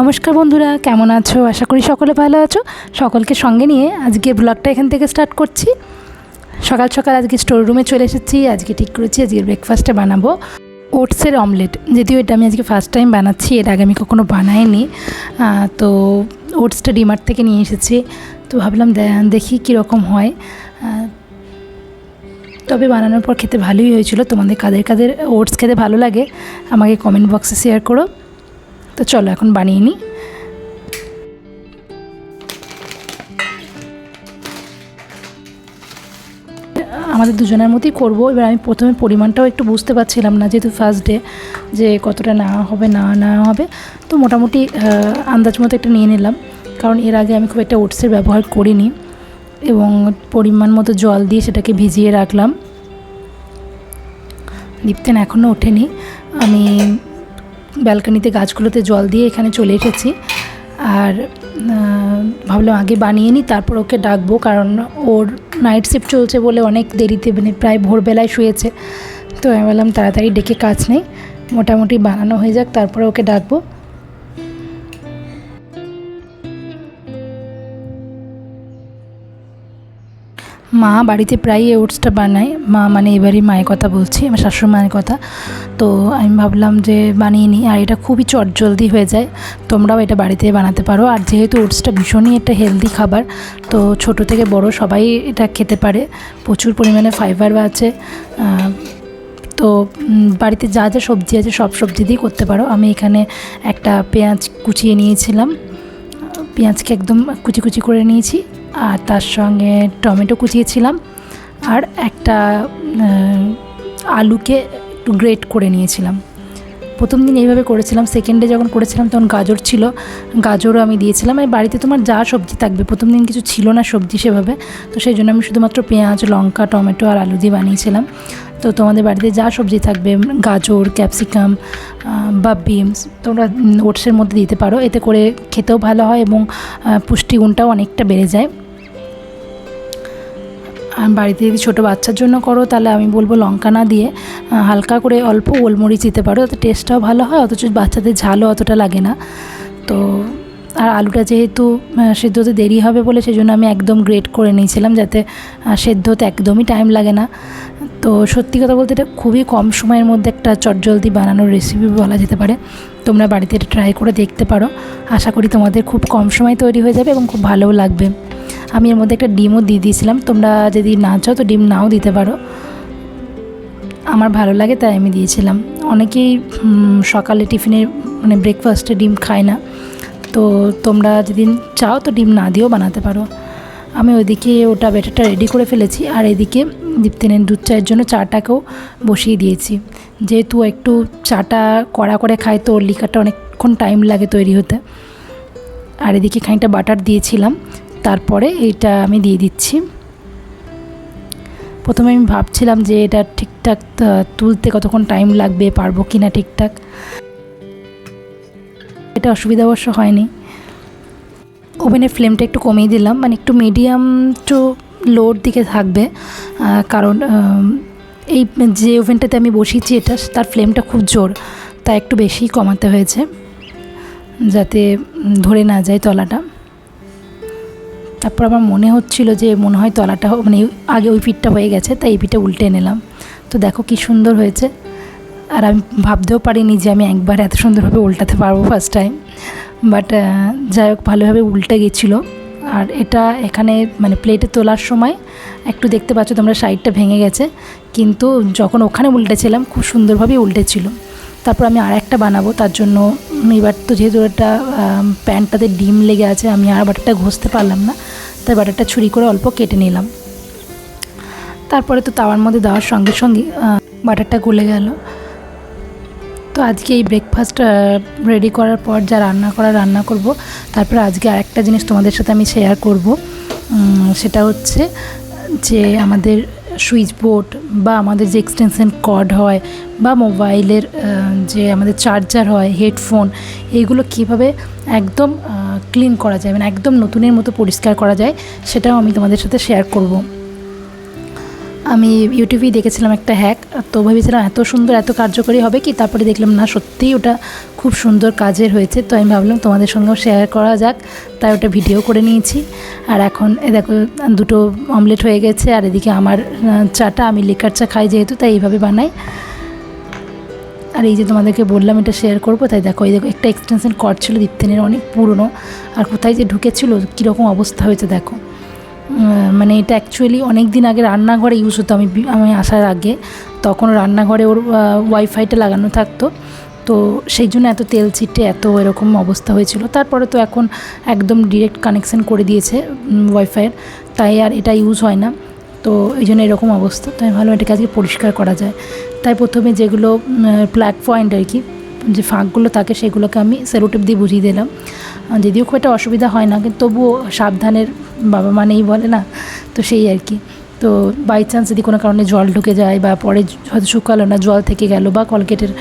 নমস্কার বন্ধুরা, কেমন আছো? আশা করি সকলে ভালো আছো। সকলকে সঙ্গে নিয়ে আজকে ব্লগটা এখান থেকে স্টার্ট করছি। সকাল সকাল আজকে স্টোর রুমে চলে এসেছি, আজকে ঠিক করেছি, আজকে ব্রেকফাস্টে বানাবো ওটসের অমলেট যদিও এটা আমি আজকে ফার্স্ট টাইম বানাচ্ছি, এর আগে আমি কখনো বানাইনি। তো ওটসটা ডিমার্ট থেকে নিয়ে এসেছি, তো ভাবলাম দেখি কীরকম হয়। তবে বানানোর পর খেতে ভালোই হয়েছিল। তোমাদের কাদের কাদের ওটস খেতে ভালো লাগে, আমাকে কমেন্ট বক্সে শেয়ার করো। তো চলো এখন বানিয়ে নিই। আমাদের দুজনের মতোই করব। এবার আমি প্রথমে পরিমাণটাও একটু বুঝতে পারছিলাম না, যেহেতু ফার্স্ট ডে যে কতটা না হবে, না না হবে। তো মোটামুটি আন্দাজ মতো একটা নিয়ে নিলাম। কারণ এর আগে আমি খুব একটা ওটসের ব্যবহার করিনি এবং পরিমাণ মতো জল দিয়ে সেটাকে ভিজিয়ে রাখলাম। দীপ্তেন এখনও ওঠেনি। আমি ব্যালকানিতে গাছগুলোতে জল দিয়ে এখানে চলে এসেছি। আর ভাবলাম আগে বানিয়ে নিই, তারপর ওকে ডাকবো, কারণ ওর নাইট শিফট চলছে বলে অনেক দেরিতে মানে প্রায় ভোরবেলায় শুয়েছে। তো আমি বললাম, তাড়াতাড়ি ডেকে কাজ নেই, মোটামুটি বানানো হয়ে যাক, তারপরে ওকে ডাকবো। মা বাড়িতে প্রায়ই এই ওটসটা বানায়। মা মানে এবারই মায়ের কথা বলছি, আমার শাশুড়ি মায়ের কথা। তো আমি ভাবলাম যে বানিয়ে নিই, আর এটা খুবই চটজলদি হয়ে যায়। তোমরাও এটা বাড়িতে বানাতে পারো। আর যেহেতু ওটসটা ভীষণই একটা হেলদি খাবার, তো ছোট থেকে বড় সবাই এটা খেতে পারে। প্রচুর পরিমাণে ফাইবার আছে। তো বাড়িতে যা যা সবজি আছে সব সবজি দিয়ে করতে পারো। আমি এখানে একটা পেঁয়াজ কুচিয়ে নিয়েছিলাম। পেঁয়াজকে একদম কুচি কুচি করে নিয়েছি। আর তার সঙ্গে টমেটো কুচিয়েছিলাম আর একটা আলুকে একটু গ্রেট করে নিয়েছিলাম। প্রথম দিন এইভাবে করেছিলাম সেকেন্ডে যখন করেছিলাম তখন গাজর ছিল। গাজরও আমি দিয়েছিলাম। আর বাড়িতে তোমার যা সবজি থাকবে, প্রথম দিন কিছু ছিল না সবজি সেভাবে। তো সেই জন্য আমি শুধুমাত্র পেঁয়াজ, লঙ্কা, টমেটো আর আলু দিয়ে বানিয়েছিলাম। তো তোমাদের বাড়িতে যা সবজি থাকবে, গাজর, ক্যাপসিকাম বা বিনস, তোমরা ওটসের মধ্যে দিতে পারো। এতে করে খেতেও ভালো হয় এবং পুষ্টিগুণটাও অনেকটা বেড়ে যায়। বাড়িতে যদি ছোটো বাচ্চার জন্য করো তাহলে আমি বলব লঙ্কা না দিয়ে হালকা করে অল্প গোলমরিচ দিতে পারো। তাতে টেস্টটাও ভালো হয় অথচ বাচ্চাদের ঝালও অতটা লাগে না। তো আর আলুটা যেহেতু আহ, সেদ্ধ হতে দেরি হবে বলে সেই জন্য আমি একদম গ্রেট করে নিয়েছিলাম যাতে আহ, সেদ্ধ হতে একদমই টাইম লাগে না। তো সত্যি কথা বলতে এটা খুবই কম সময়ের মধ্যে একটা চটজলদি বানানোর রেসিপি বলা যেতে পারে। তোমরা বাড়িতে এটা ট্রাই করে দেখতে পারো। আশা করি তোমাদের খুব কম সময় তৈরি হয়ে যাবে এবং খুব ভালোও লাগবে। আমি এর মধ্যে একটা ডিমও দিয়ে দিয়েছিলাম। তোমরা যদি না চাও তো ডিম নাও দিতে পারো। আমার ভালো লাগে তাই আমি দিয়েছিলাম। অনেকেই সকালে টিফিনে মানে ব্রেকফাস্টে ডিম খায় না। তো তোমরা যদি চাও তো ডিম না দিয়েও বানাতে পারো। আমি ওইদিকে ওটা ব্যাটারটা রেডি করে ফেলেছি। আর এদিকে দীপ্তেনের দুধ চায়ের জন্য চাটাকেও বসিয়ে দিয়েছি। যেহেতু একটু চাটা কড়া করে খায় তো লিকারটা অনেকক্ষণ টাইম লাগে তৈরি হতে। আর এদিকে খানিকটা বাটার দিয়েছিলাম। তারপরে এটা আমি দিয়ে দিচ্ছি। প্রথমে আমি ভাবছিলাম যে এটা ঠিকঠাক তুলতে কতক্ষণ টাইম লাগবে, পারব কি না ঠিকঠাক। এটা অসুবিধা অবশ্য হয়নি। ওভেনের ফ্লেমটা একটু কমিয়ে দিলাম মানে একটু মিডিয়াম টু লোর দিকে থাকবে কারণ এই যে ওভেনটাতে আমি বসিয়েছি এটা, তার ফ্লেমটা খুব জোর তা একটু বেশিই কমাতে হয়েছে, যাতে ধরে না যায় তলাটা। তারপর আমার মনে হচ্ছিল যে মনে হয় তলাটা মানে আগে ওই পিঠটা হয়ে গেছে, তাই এই পিঠটা উল্টে নিলাম। তো দেখো কি সুন্দর হয়েছে। আর আমি ভাবতেও পারিনি যে আমি একবার এত সুন্দরভাবে উল্টাতে পারব ফার্স্ট টাইম বাট যাই হোক, ভালোভাবে উল্টে গেছিল। আর এটা এখানে মানে প্লেটে তোলার সময় একটু দেখতে পাচ্ছ তোমরা সাইডটা ভেঙে গেছে। কিন্তু যখন ওখানে উল্টেছিলাম, খুব সুন্দরভাবেই উল্টেছিল। তারপর আমি আর একটা বানাবো, তার জন্য এবার তো যেহেতু একটা প্যান্টটাতে ডিম লেগে আছে, আমি আর বাটারটা ঘষতে পারলাম না, তাই বাটারটা ছুরি করে অল্প কেটে নিলাম। তারপরে তো তাওয়ার মধ্যে দেওয়ার সঙ্গে সঙ্গে বাটারটা গলে গেল। তো আজকে এই ব্রেকফাস্ট রেডি করার পর যা রান্না করা রান্না করব, তারপর আজকে আরেকটা জিনিস তোমাদের সাথে আমি শেয়ার করব। সেটা হচ্ছে যে আমাদের সুইচ বোর্ড বা আমাদের যে এক্সটেনশন কর্ড হয় বা মোবাইলের যে আমাদের চার্জার হয়, হেডফোন এইগুলো কীভাবে একদম ক্লিন করা যায় মানে একদম নতুনের মতো পরিষ্কার করা যায়, সেটাও আমি তোমাদের সাথে শেয়ার করব। আমি ইউটিউবেই দেখেছিলাম একটা হ্যাক তো ভেবেছিলাম এত সুন্দর, এত কার্যকরী হবে কি? তারপরে দেখলাম, না, সত্যিই ওটা খুব সুন্দর কাজের হয়েছে। তো আমি ভাবলাম তোমাদের সঙ্গেও শেয়ার করা যাক, তাই ওটা ভিডিও করে নিয়েছি। আর এখন, এ দেখো, দুটো অমলেট হয়ে গেছে, আর এদিকে আমার চাটা, আমি লিকার চা খাই যেহেতু, তাই এইভাবে বানাই। আর এই যে তোমাদেরকে বললাম, এটা শেয়ার করব, তাই দেখো, এই দেখো, একটা এক্সটেনশন কর্ড ছিল দীপ্তেনের, অনেক পুরনো। আর কোথায় যে ঢুকেছিল, কীরকম অবস্থা হয়েছে, দেখো। মানে এটা অ্যাকচুয়ালি অনেক দিন আগে রান্নাঘরে ইউজ হতো, আমি আমি আসার আগে। তখন রান্নাঘরে ওর ওয়াইফাইটা লাগানো থাকতো। তো সেই জন্য এত তেল ছিটে, এত এরকম অবস্থা হয়েছিল। তারপরে তো এখন একদম ডিরেক্ট কানেকশন করে দিয়েছে ওয়াইফাইয়ের তাই আর এটা ইউজ হয় না। তো এই জন্য এরকম অবস্থা। তাই ভালো এটাকে আজকে পরিষ্কার করা যায়। তাই প্রথমে যেগুলো প্ল্যাক পয়েন্ট আর কি, যে ফাঁকগুলো থাকে সেগুলোকে আমি সেরোটিপ দিয়ে বুঝিয়ে দিলাম। যদিও খুব একটা অসুবিধা হয় না, কিন্তু তবুও সাবধানের বাবা মানেই বলে না, তো সেই আর কি। তো বাই চান্স যদি কোনো কারণে জল ঢুকে যায় বা পরে হয়তো শুকালো না, জল থেকে গেল বা কলগেটের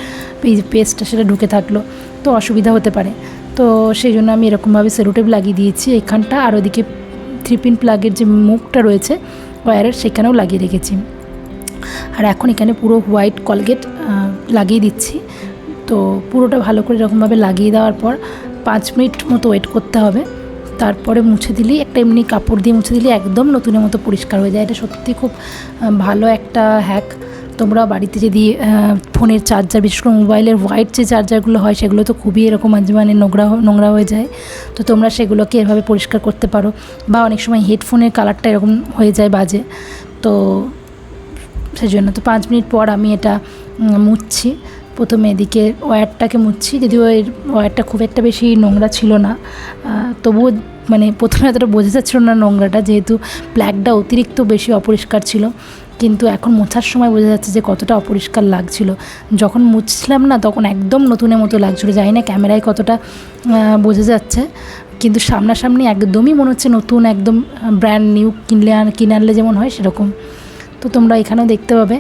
পেস্টটা সেটা ঢুকে থাকল, তো অসুবিধা হতে পারে। তো সেই জন্য আমি এরকমভাবে সেরোটেপ লাগিয়ে দিয়েছি এখানটা। আর ওদিকে থ্রি পিন প্লাগের যে মুখটা রয়েছে ওয়্যারের সেখানেও লাগিয়ে রেখেছি। আর এখন এখানে পুরো হোয়াইট কলগেট লাগিয়ে দিচ্ছি। তো পুরোটা ভালো করে এরকমভাবে লাগিয়ে দেওয়ার পর পাঁচ মিনিট মতো ওয়েট করতে হবে। তারপরে মুছে দিলেই একটা এমনি কাপড় দিয়ে মুছে দিলে, একদম নতুনের মতো পরিষ্কার হয়ে যায়। এটা সত্যি খুব ভালো একটা হ্যাক তোমরা বাড়িতে যদি ফোনের চার্জার বিশেষ করে মোবাইলের হোয়াইট যে চার্জারগুলো হয়, সেগুলো তো খুবই এরকম মাঝে মানে নোংরা নোংরা হয়ে যায়। তো তোমরা সেগুলোকে এভাবে পরিষ্কার করতে পারো। বা অনেক সময় হেডফোনের কালারটা এরকম হয়ে যায় বাজে। তো সেই জন্য তো পাঁচ মিনিট পর আমি এটা মুছছি। প্রথমে এদিকে ওয়্যারটাকে মুছছি যদিও এর ওয়্যারটা খুব একটা বেশি নোংরা ছিল না। তবুও মানে প্রথমে এতটা বোঝা যাচ্ছিল না নোংরাটা, যেহেতু প্ল্যাগটা অতিরিক্ত বেশি অপরিষ্কার ছিল। কিন্তু এখন মোছার সময় বোঝা যাচ্ছে যে কতটা অপরিষ্কার লাগছিল। যখন মুছছিলাম না, তখন একদম নতুনের মতো লাগছিল। জানি না ক্যামেরায় কতটা বোঝা যাচ্ছে। কিন্তু সামনাসামনি একদমই মনে হচ্ছে নতুন, একদম ব্র্যান্ড নিউ কিনলে কিনে আনলে যেমন হয় সেরকম। তো তোমরা এখানেও দেখতে পাবে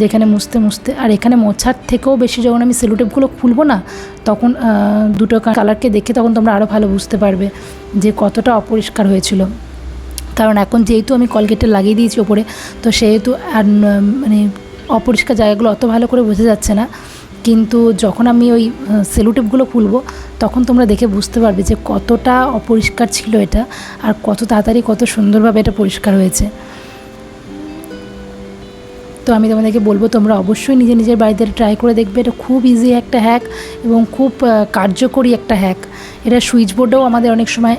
যেখানে মুছতে মুছতে। আর এখানে মোছার থেকেও বেশি যখন আমি সেলোটেপগুলো খুলবো না, তখন দুটো কালারকে দেখে তখন তোমরা আরও ভালো বুঝতে পারবে যে কতটা অপরিষ্কার হয়েছিল। কারণ এখন যেহেতু আমি কলগেটে লাগিয়ে দিয়েছি ওপরে, তো সেহেতু আর মানে অপরিষ্কার জায়গাগুলো অত ভালো করে বোঝা যাচ্ছে না। কিন্তু যখন আমি ওই সেলুটেপগুলো খুলবো, তখন তোমরা দেখে বুঝতে পারবে যে কতটা অপরিষ্কার ছিল এটা, আর কত তাড়াতাড়ি কত সুন্দরভাবে এটা পরিষ্কার হয়েছে। তো আমি তোমাদেরকে বলব, তোমরা অবশ্যই নিজে নিজের বাড়িতে ট্রাই করে দেখবে। এটা খুব ইজি একটা হ্যাক এবং খুব কার্যকরী একটা হ্যাক এটা সুইচ বোর্ডেও আমাদের অনেক সময়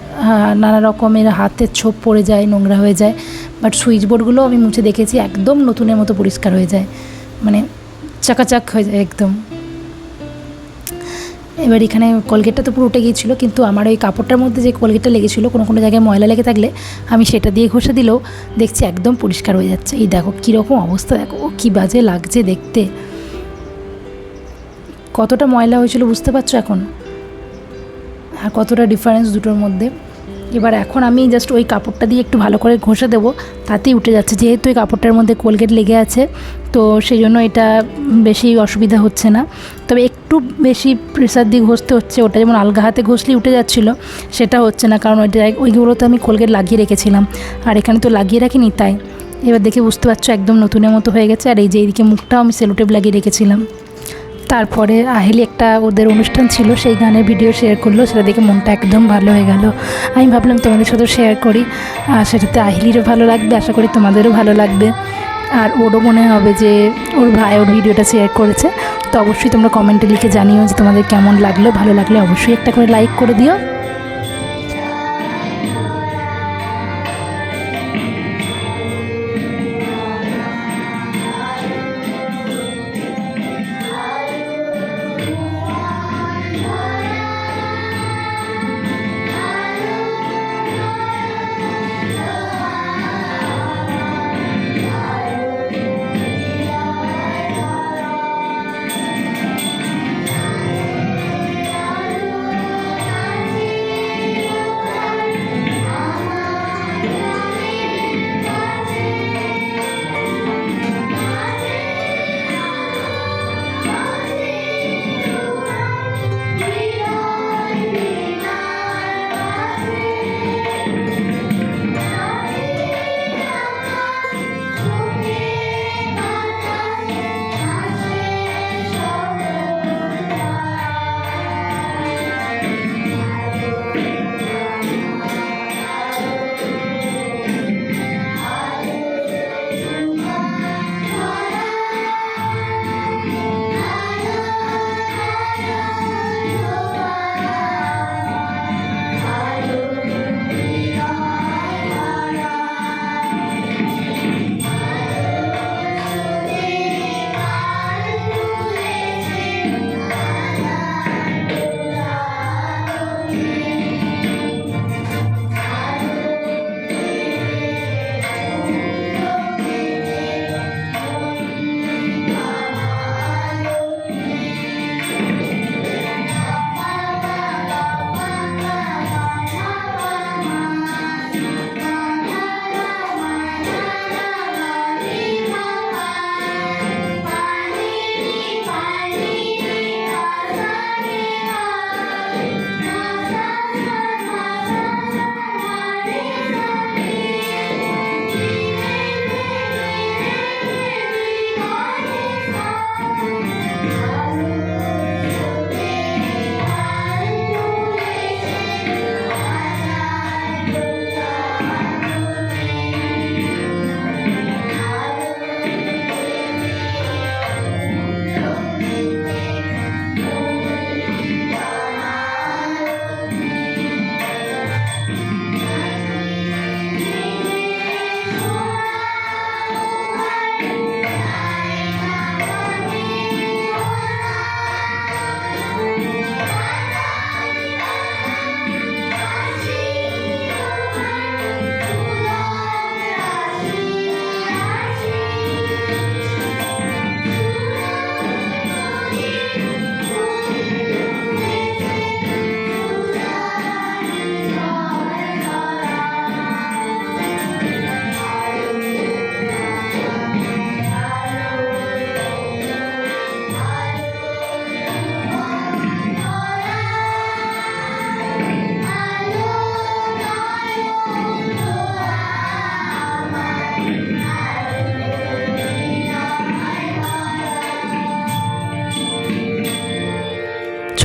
নানা রকমের হাতের ছোপ পড়ে যায়, নোংরা হয়ে যায়। বাট সুইচ বোর্ডগুলো আমি মুছে দেখেছি, একদম নতুনের মতো পরিষ্কার হয়ে যায়। মানে চাকাচাক হয়ে যায় একদম। এবার এখানে কলগেটটা তো পুরো উঠে গিয়েছিল, কিন্তু আমার ওই কাপড়টার মধ্যে যে কলগেটটা লেগেছিলো, কোনো কোনো জায়গায় ময়লা লেগে থাকলে আমি সেটা দিয়ে ঘষে দিলেও দেখছি একদম পরিষ্কার হয়ে যাচ্ছে। এই দেখো কীরকম অবস্থা, দেখো ও কী বাজে লাগছে দেখতে। কতটা ময়লা হয়েছিল বুঝতে পারছ এখন? আর কতটা ডিফারেন্স দুটোর মধ্যে? এবার এখন আমি জাস্ট ওই কাপড়টা দিয়ে একটু ভালো করে ঘষে দেবো, তাতেই উঠে যাচ্ছে। যেহেতু ওই কাপড়টার মধ্যে কোলগেট লেগে আছে, তো সেই জন্য এটা বেশি অসুবিধা হচ্ছে না। তবে একটু বেশি প্রেসার দিয়ে ঘষতে হচ্ছে, ওটা যেমন আলগা হাতে ঘষলেই উঠে যাচ্ছিল, সেটা হচ্ছে না, কারণ ওইটা ওইগুলো তো আমি কোলগেট লাগিয়ে রেখেছিলাম, আর এখানে তো লাগিয়ে রাখিনি তাই। এবার দেখে বুঝতে পারছ একদম নতুনের মতো হয়ে গেছে, আর এই যে এইদিকে মুখটাও আমি সেলোটেপ লাগিয়ে রেখেছিলাম। তারপরে আহেলি একটা ওদের অনুষ্ঠান ছিল, সেই গানের ভিডিও শেয়ার করল, সেটা দেখে মনটা একদম ভালো হয়ে গেল। আমি ভাবলাম তোমাদের সাথে শেয়ার করি, আর সেটাতে আহিলিরও ভালো লাগবে, আশা করি তোমাদেরও ভালো লাগবে। আর ওরও মনে হবে যে, ওর ভাই ওর ভিডিওটা শেয়ার করেছে, তো অবশ্যই তোমরা কমেন্টে লিখে জানিও যে তোমাদের কেমন লাগল, ভালো লাগলে অবশ্যই একটা করে লাইক করে দিও।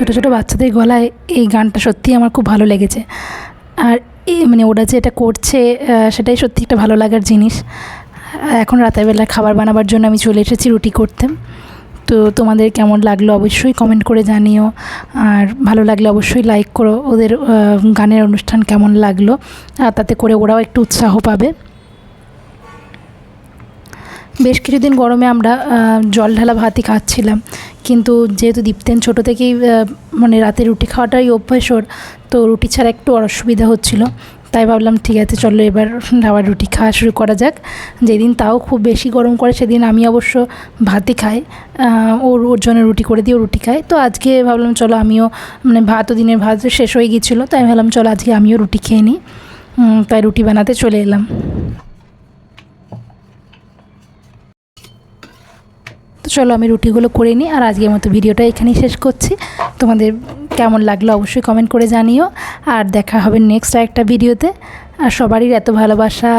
ছোটো ছোটো বাচ্চাদের গলায় এই গানটা সত্যিই আমার খুব ভালো লেগেছে। আর এই মানে ওরা যে এটা করছে সেটাই সত্যি একটা ভালো লাগার জিনিস। এখন রাতের বেলা খাবার বানাবার জন্য আমি চলে এসেছি রুটি করতে। তো তোমাদের কেমন লাগল অবশ্যই কমেন্ট করে জানিও। আর ভালো লাগলে অবশ্যই লাইক করো। ওদের গানের অনুষ্ঠান কেমন লাগল, আর তাতে করে ওরাও একটু উৎসাহ পাবে। বেশ কিছুদিন গরমে আমরা জল ঢালা ভাতই খাচ্ছিলাম। কিন্তু যেহেতু দীপ্তেন ছোটো থেকেই মানে রাতে রুটি খাওয়াটাই অভ্যাস ওর, তো রুটি ছাড়া একটু অসুবিধা হচ্ছিল। তাই ভাবলাম, ঠিক আছে, চলো এবার আবার রুটি খাওয়া শুরু করা যাক। যেদিন তাও খুব বেশি গরম করে, সেদিন আমি অবশ্য ভাতই খাই। ওর ওর জন্য রুটি করে দিয়ে রুটি খাই তো আজকে ভাবলাম, চলো আমিও মানে ভাতও দিনের ভাত, শেষ হয়ে গিয়েছিল, তাই ভাবলাম, চলো আজকে আমিও রুটি খেয়ে নিই। তাই রুটি বানাতে চলে এলাম। চলো আমি রুটিগুলো করে নিই আর আজকের মতো ভিডিওটা এখানেই শেষ করছি। তোমাদের কেমন লাগল অবশ্যই কমেন্ট করে জানিও। আর দেখা হবে নেক্সট একটা ভিডিওতে। আর সবারই এত ভালোবাসা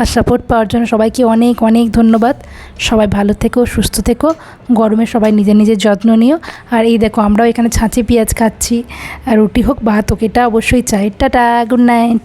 আর সাপোর্ট পাওয়ার জন্য সবাইকে অনেক অনেক ধন্যবাদ। সবাই ভালো থেকো, সুস্থ থেকো। গরমে সবাই নিজের নিজের যত্ন নিও। আর এই দেখো, আমরাও এখানে ছাঁচে পেঁয়াজ খাচ্ছি। আর রুটি হোক ভাত হোক, এটা অবশ্যই চাই। Tata good night